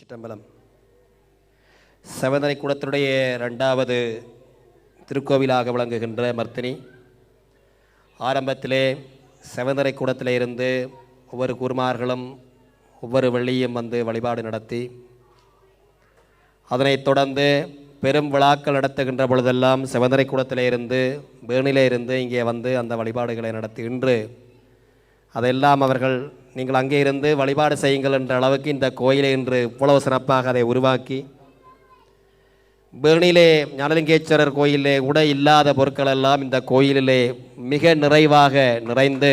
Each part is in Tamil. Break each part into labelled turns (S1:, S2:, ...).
S1: சித்தம்பலம் செவந்தனை குளத்தினுடைய ரெண்டாவது திருக்கோவிலாக விளங்குகின்ற மர்த்தினி ஆரம்பத்திலே செவந்தரை கூடத்தில் இருந்து ஒவ்வொரு குருமார்களும் ஒவ்வொரு வெள்ளியும் வந்து வழிபாடு நடத்தி அதனைத் தொடர்ந்து பெரும் விழாக்கள் நடத்துகின்ற பொழுதெல்லாம் செவந்தரை கூடத்தில் இருந்து வேணிலே இருந்து இங்கே வந்து அந்த வழிபாடுகளை நடத்தி இன்று அதெல்லாம் அவர்கள் நீங்கள் அங்கே இருந்து வழிபாடு செய்யுங்கள் என்ற அளவுக்கு இந்த கோயிலை இன்று இவ்வளவு சிறப்பாக அதை உருவாக்கி பேணிலே ஞானலிங்கேஸ்வரர் கோயிலே உடை இல்லாத பொருட்கள் எல்லாம் இந்த கோயிலிலே மிக நிறைவாக நிறைந்து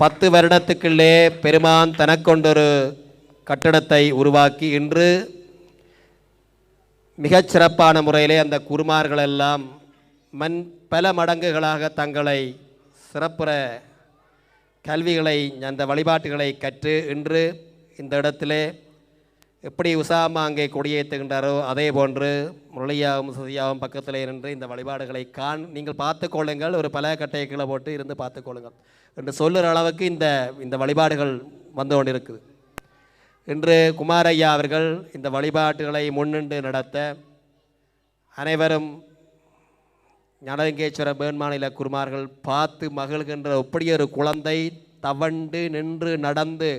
S1: பத்து வருடத்துக்குள்ளே பெருமான் தனக்கொண்டொரு கட்டடத்தை உருவாக்கி இன்று மிகச் சிறப்பான முறையிலே அந்த குருமார்கள் எல்லாம் மண் பல மடங்குகளாக தங்களை சிறப்புற கல்விகளை அந்த வழிபாட்டுகளை கற்று இன்று இந்த இடத்திலே எப்படி உசாமா அங்கே கொடியேற்றுகின்றாரோ அதே போன்று முரளியாவும் சதியாவும் பக்கத்தில் நின்று இந்த வழிபாடுகளை காண் நீங்கள் பார்த்து கொள்ளுங்கள். ஒரு பல கட்டையை கீழே போட்டு இருந்து பார்த்து கொள்ளுங்கள். என்று சொல்லுற அளவுக்கு இந்த இந்த வழிபாடுகள் வந்து கொண்டிருக்குது. இன்று குமாரையா அவர்கள் இந்த வழிபாட்டுகளை முன்னின்று நடத்த அனைவரும் ஞானலிங்கேஸ்வர மேன்மாநில குருமார்கள் பார்த்து மகிழ்கின்ற எப்படி ஒரு குழந்தை தவண்டு நின்று நடந்து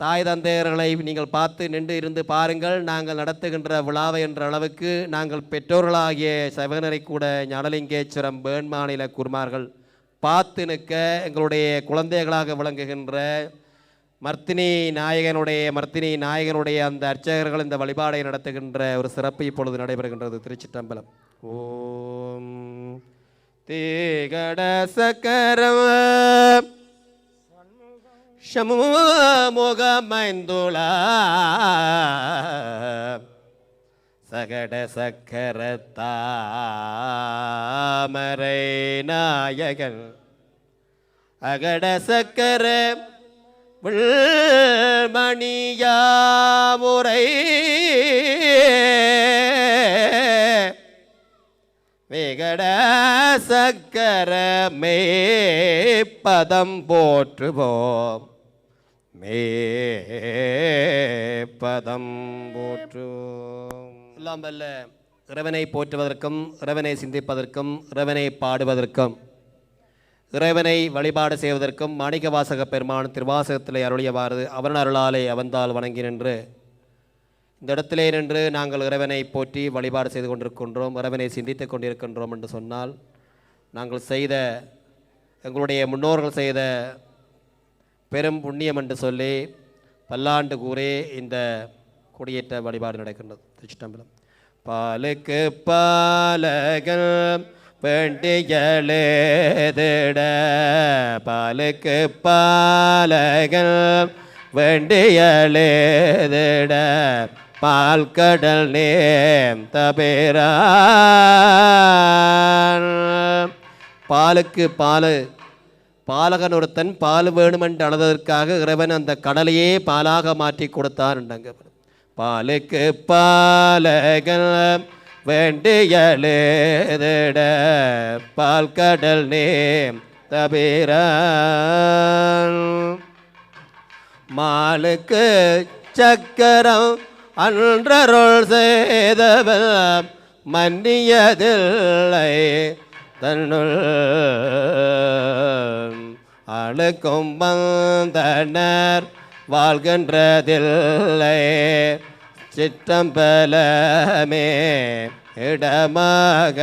S1: தாய் தந்தையர்களை நீங்கள் பார்த்து நின்று இருந்து பாருங்கள் நாங்கள் நடத்துகின்ற விழாவை என்ற அளவுக்கு நாங்கள் பெற்றோர்களாகிய சவனரை கூட ஞானலிங்கேஸ்வரம் பேன்மாநில குருமார்கள் பார்த்து நிற்க எங்களுடைய குழந்தைகளாக விளங்குகின்ற மர்த்தினி நாயகனுடைய மர்த்தினி நாயகனுடைய அந்த அர்ச்சகர்கள் இந்த வழிபாடை நடத்துகின்ற ஒரு சிறப்பு இப்பொழுது நடைபெறுகின்றது திருச்சிட்டம்பலம் ஓம் தேகட சக்கரம். ஷமுகமைந்துள சகட சக்கர தாமரை நாயகன். அகட சக்கர மணியாமுறை விகட சக்கரமே பதம் போற்றுவோம். மே பதம் போற்றுவோம். எல்லாம் இறைவனை போற்றுவதற்கும் இறைவனை சிந்திப்பதற்கும் இறைவனை பாடுவதற்கும். இறைவனை வழிபாடு செய்வதற்கும் மாணிக்க வாசக பெருமான் திருவாசகத்திலே அருளியவாறு அவன் அருளாலே அவந்தால் வணங்கி நின்று இந்த இடத்திலே நின்று நாங்கள் இறைவனை போற்றி வழிபாடு செய்து கொண்டிருக்கின்றோம் இறைவனை சிந்தித்துக் கொண்டிருக்கின்றோம் என்று சொன்னால் நாங்கள் செய்த எங்களுடைய முன்னோர்கள் செய்த பெரும் புண்ணியம் என்று சொல்லி பல்லாண்டு கூறே இந்த கொடியேற்ற வழிபாடு நடக்கின்றது. திருச்சிட்டம்பலம் பாலுக்கு பாலகன் வேண்டியலேதிட பாலுக்கு பாலகன் வேண்டியலேதிட பால் கடல் நேம் தபேரான். பாலுக்கு பால் பாலகன் ஒருத்தன் பால் வேணுமென்று அழுததற்காக இறைவன் அந்த கடலையே பாலாக மாற்றி கொடுத்தான் பாலுக்கு பாலகன் வேண்டியலேதிட பால் கடல் நேம் தபீரான். மாலுக்கு சக்கரம் அன்றருள் செய்தவன் மன்னியதில்லை தன்னுள். அழுக்கும் வந்தனர் வாழ்கின்றதில்லை. சிற்றம்பலமே இடமாக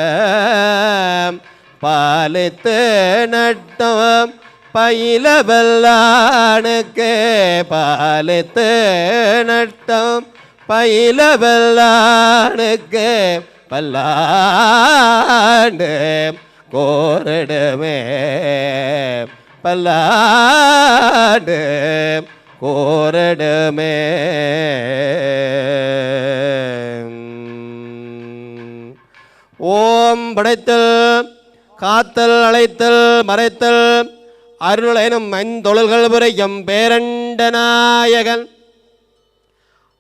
S1: பாலித்து நட்டம் பயிலவல்லானுக்கு. பாலித்து நட்டம் பயிலவல்லானுக்கு. பல்லாண்டு கோரிடுமே. பல்லாண்டு கோரிடுமே. ஓம் படைத்தல் காத்தல் அழைத்தல் மறைத்தல் அருள் எனும் ஐந்தொழில்கள் புரையும் பேரண்ட நாயகன்.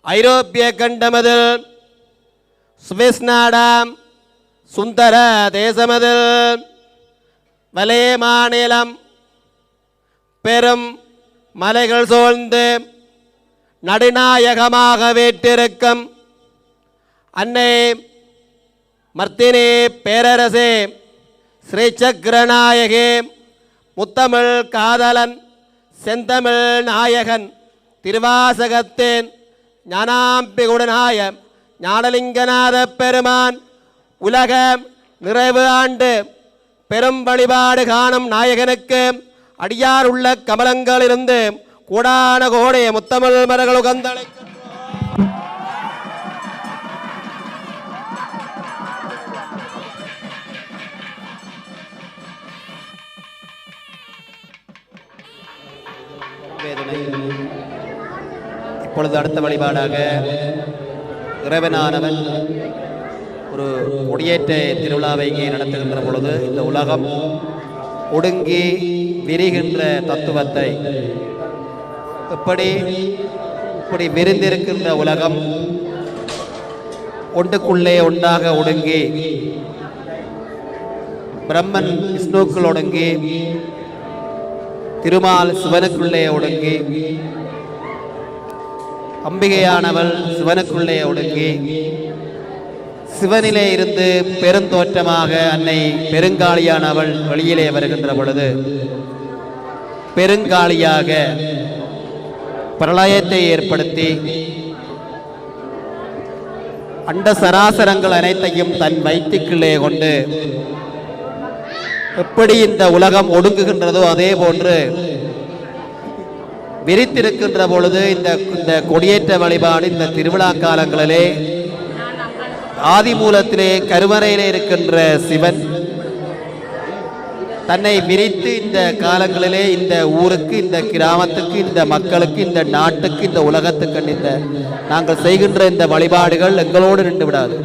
S1: ஐரோப்பிய கண்டமதில் சுவிஸ் நாடாம் சுந்தர தேசமதில் வலே மாநிலம் பெரும் மலைகள் சூழ்ந்து நடுநாயகமாக வீட்டிருக்கும் அன்னை மர்த்தினே பேரரசே ஸ்ரீசக்கரநாயகே முத்தமிழ் காதலன் செந்தமிழ் நாயகன் திருவாசகத்தேன் ஞானாம்பிகுடனாய ஞானலிங்கநாத பெருமான் உலக நிறைவு ஆண்டு பெரும் வழிபாடு காணும் நாயகனுக்கு அடியார் உள்ள கமலங்களிலிருந்து கூடான கோடை முத்தமிழ் மரங்கள் உகந்தளிக்கும் இப்பொழுது அடுத்த வழிபாடாக இறைவனானவன் ஒரு கொடியேற்ற திருவிழாவை இங்கே நடத்துகின்ற பொழுது இந்த உலகம் ஒடுங்கி விரிகின்ற தத்துவத்தை எப்படி இப்படி விரிந்திருக்கின்ற உலகம் ஒன்றுக்குள்ளே ஒன்றாக ஒடுங்கி பிரம்மன் விஷ்ணுக்கள் ஒடுங்கி திருமால் சிவனுக்குள்ளே ஒடுங்கி. அம்பிகையானவள் சிவனுக்குள்ளே ஒடுங்கி. சிவனிலே இருந்து பெருந்தோற்றமாக அன்னை பெருங்காளியானவள் வெளியிலே வருகின்ற பொழுது பெருங்காளியாக பிரளயத்தை ஏற்படுத்தி அண்ட சராசரங்கள் அனைத்தையும் தன் வயிற்றுக்குள்ளே கொண்டு எப்படி இந்த உலகம் ஒடுங்குகின்றதோ அதே போன்று விரித்திருக்கின்ற பொழுது இந்த இந்த கொடியேற்ற வழிபாடு இந்த திருவிழா காலங்களிலே ஆதிமூலத்திலே கருவறையிலே இருக்கின்ற சிவன் தன்னை விரித்து இந்த காலங்களிலே இந்த ஊருக்கு இந்த கிராமத்துக்கு இந்த மக்களுக்கு இந்த நாட்டுக்கு இந்த உலகத்துக்கு இந்த நாங்கள் செய்கின்ற இந்த வழிபாடுகள் எங்களோடு நின்று விடாது.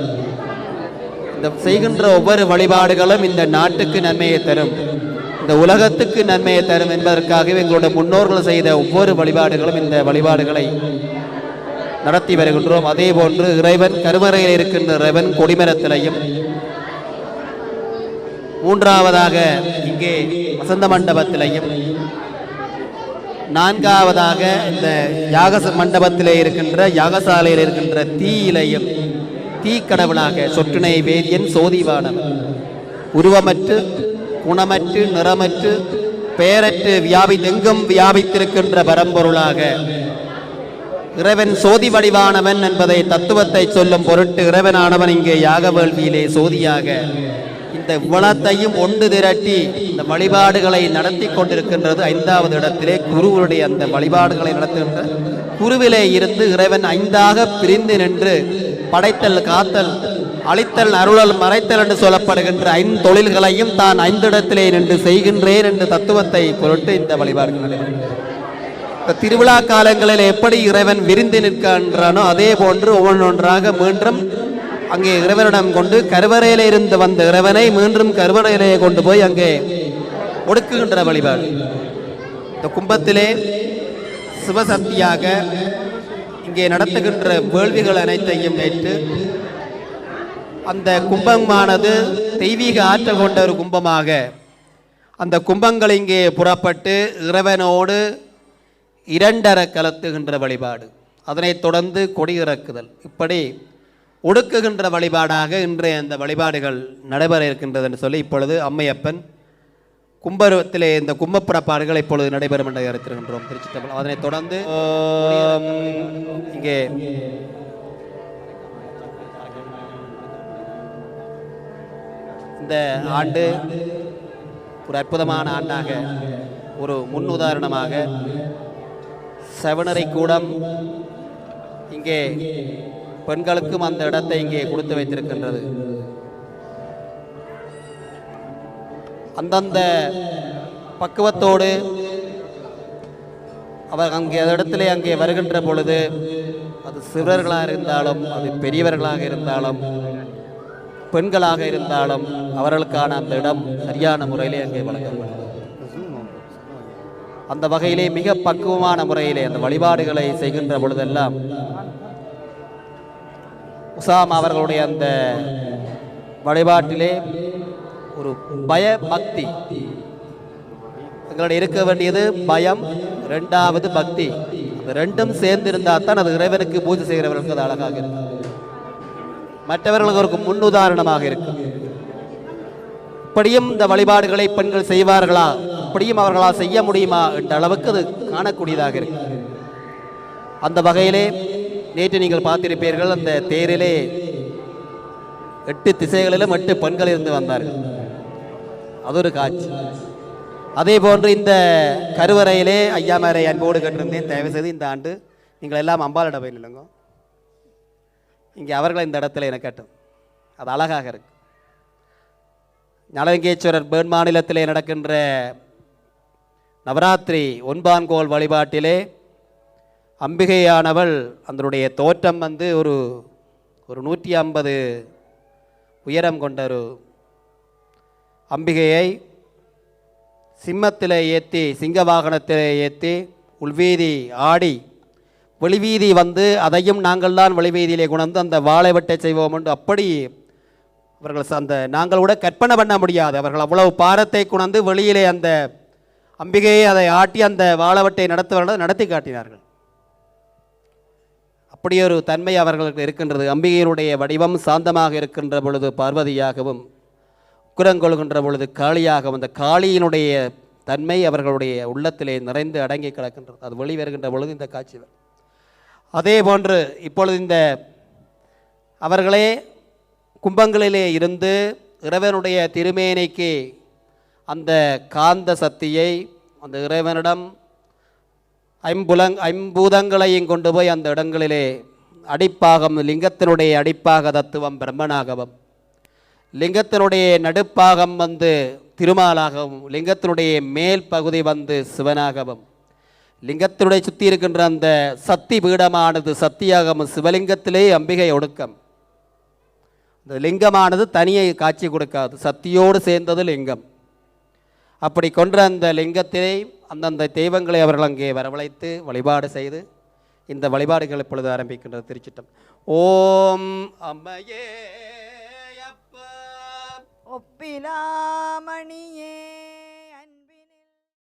S1: இந்த செய்கின்ற ஒவ்வொரு வழிபாடுகளும் இந்த நாட்டுக்கு நன்மையை தரும். இந்த உலகத்துக்கு நன்மையை தரும் என்பதற்காகவே எங்களுடைய முன்னோர்கள் செய்த ஒவ்வொரு வழிபாடுகளும் இந்த வழிபாடுகளை நடத்தி வருகின்றோம். அதே போன்று இறைவன் கருவறையில் இருக்கின்ற இறைவன் கொடிமரத்திலையும் மூன்றாவதாக இங்கே வசந்த மண்டபத்திலையும் நான்காவதாக இந்த யாக மண்டபத்திலே இருக்கின்ற யாகசாலையில் இருக்கின்ற தீயிலையும் தீக்கடவுளாக சொற்றுனை வேதியன் சோதிவானவன் உருவமற்று குணமற்று நிறமற்று பெயரற்று வியாபி வியாபித்திருக்கின்ற பரம்பொருளாக. இறைவன் சோதி வடிவானவன் என்பதை தத்துவத்தை சொல்லும் பொருட்டு இறைவனானவன் இங்கே யாக வேள்வியிலே சோதியாக. இந்த இவ்வளத்தையும் ஒன்று திரட்டி இந்த வழிபாடுகளை நடத்தி கொண்டிருக்கின்றது ஐந்தாவது இடத்திலே குருவுடைய அந்த வழிபாடுகளை நடத்துகின்ற குருவிலே இருந்து இறைவன் ஐந்தாக பிரிந்து நின்று படைத்தல் காத்தல் அழித்தல் அருளல் மறைத்தல் என்று சொல்லப்படுகின்ற ஐந்தொழில்களையும் தான் ஐந்திடத்திலே நின்று செய்கின்றேன் என்று தத்துவத்தை பொருட்டு இந்த வழிபாடுகள் நடைபெறும் திருவிழா காலங்களில் எப்படி இறைவன் விரிந்து நிற்கின்றானோ அதே போன்று ஒவ்வொன்றொன்றாக மீண்டும் அங்கே இறைவனிடம் கொண்டு கருவறையிலே இருந்து வந்த இறைவனை மீண்டும் கருவறையிலே கொண்டு போய் அங்கே ஒடுக்குகின்ற வழிபாடு. இந்த கும்பத்திலே சிவசக்தியாக இங்கே நடத்துகின்ற வேள்விகள் அனைத்தையும் ஏற்று அந்த கும்பமானது தெய்வீக ஆற்றல் கொண்ட ஒரு கும்பமாக அந்த கும்பங்கள் இங்கே புறப்பட்டு இறைவனோடு இரண்டர கலத்துகின்ற வழிபாடு. அதனைத் தொடர்ந்து கொடி இறக்குதல். இப்படி ஒடுக்குகின்ற வழிபாடாக இன்றைய அந்த வழிபாடுகள் நடைபெற இருக்கின்றது என்று சொல்லி இப்பொழுது அம்மையப்பன் கும்பரத்திலே இந்த கும்பப்பட புறப்பாடுகள் இப்பொழுது நடைபெறும் என்று அறித்திருக்கின்றோம் திருச்சி தமிழ் அதனைத் தொடர்ந்து இங்கே. இந்த ஆண்டு ஒரு அற்புதமான ஆண்டாக ஒரு முன்னுதாரணமாக செவனரை கூடம் இங்கே பெண்களுக்கும் அந்த இடத்தை இங்கே கொடுத்து வைத்திருக்கின்றது. அந்தந்த பக்குவத்தோடு அவர் அங்கே அந்த இடத்திலே அங்கே வருகின்ற பொழுது அது சிறுவர்களாக இருந்தாலும் அது பெரியவர்களாக இருந்தாலும் பெண்களாக இருந்தாலும் அவர்களுக்கான அந்த இடம் சரியான முறையிலே அங்கே வழங்கப்படும் அந்த வகையிலே மிக பக்குவமான முறையிலே அந்த வழிபாடுகளை செய்கின்ற பொழுதெல்லாம் உசாம் அவர்களுடைய அந்த வழிபாட்டிலே ஒரு பய பக்தி எங்களோட இருக்க வேண்டியது பயம் ரெண்டாவது பக்தி. ரெண்டும் சேர்ந்து இருந்தால் தான் அது இறைவனுக்கு பூஜை செய்கிறவர்களுக்கு அது அழகாக இருக்கும். மற்றவர்களுக்கு ஒரு முன்னுதாரணமாக இருக்கும். இப்படியும் இந்த வழிபாடுகளை பெண்கள் செய்வார்களா? இப்படியும் அவர்களால் செய்ய முடியுமா? என்ற அளவுக்கு அது காணக்கூடியதாக இருக்கு அந்த வகையிலே நேற்று நீங்கள் பார்த்திருப்பீர்கள் அந்த தேரிலே எட்டு திசைகளிலும் எட்டு பெண்கள் இருந்து வந்தார்கள். அது ஒரு காட்சி. அதே போன்று இந்த கருவறையிலே ஐயாமரை அன்போடு கேட்டிருந்தேன் தயவு செய்து இந்த ஆண்டு நீங்கள் எல்லாம் அம்பாலிட போய் நில்லுங்க. இங்கே அவர்களை இந்த இடத்துல என கேட்டோம். அது அழகாக இருக்கு. நலங்கேஸ்வரர் பேன் மாநிலத்திலே நடக்கின்ற நவராத்திரி ஒன்பான்கோல் வழிபாட்டிலே அம்பிகையானவள் அதனுடைய தோற்றம் வந்து ஒரு ஒரு நூற்றி ஐம்பது உயரம் கொண்ட ஒரு அம்பிகையை சிம்மத்தில் ஏற்றி சிங்க வாகனத்தில் ஏற்றி உள்வீதி ஆடி வெளிவீதி வந்து அதையும் நாங்கள் தான் வெளிவீதியிலே கொண்டு அந்த வாழை வெட்டை செய்வோம் என்று அப்படி அவர்கள் அந்த நாங்கள் கூட கற்பனை பண்ண முடியாது. அவர்கள் அவ்வளவு பாரத்தை கொண்டு வெளியிலே அந்த அம்பிகையை அதை ஆட்டி அந்த வாழவட்டை நடத்துவர்கள் நடத்தி காட்டினார்கள். அப்படி ஒரு தன்மை அவர்களுக்கு இருக்கின்றது. அம்பிகையினுடைய வடிவம் சாந்தமாக இருக்கின்ற பொழுது பார்வதியாகவும் குரங்கொள்கின்ற பொழுது காளியாகவும் அந்த காளியினுடைய தன்மை அவர்களுடைய உள்ளத்திலே நிறைந்து அடங்கி கிடக்கின்றது. அது வெளிவருகின்ற பொழுது இந்த காட்சி அதே போன்று இப்பொழுது இந்த அவர்களே கும்பங்களிலே இருந்து இறைவனுடைய திருமேனிக்கு அந்த காந்த சக்தியை அந்த இறைவனிடம் ஐம்புலங் ஐம்பூதங்களையும் கொண்டு போய் அந்த இடங்களிலே அடிப்பாகம் லிங்கத்தினுடைய அடிப்பாக தத்துவம் பிரம்மனாகவும் லிங்கத்தினுடைய நடுப்பாகம் வந்து திருமாலாகவும் லிங்கத்தினுடைய மேல் பகுதி வந்து சிவனாகவும். லிங்கத்தினுடைய சுற்றி இருக்கின்ற அந்த சக்தி பீடமானது சக்தியாகவும் சிவலிங்கத்திலே அம்பிகை ஒடுக்கம். இந்த லிங்கமானது தனியை காட்சி கொடுக்காது சக்தியோடு சேர்ந்தது லிங்கம். அப்படி கொன்ற அந்த லிங்கத்திலே அந்தந்த தெய்வங்களை அவர்கள் அங்கே வரவழைத்து வழிபாடு செய்து இந்த வழிபாடுகள் இப்பொழுது ஆரம்பிக்கின்றது. திருச்சிட்டம். ஓம் அம்மையே!
S2: ஒப்பிலாமணியே.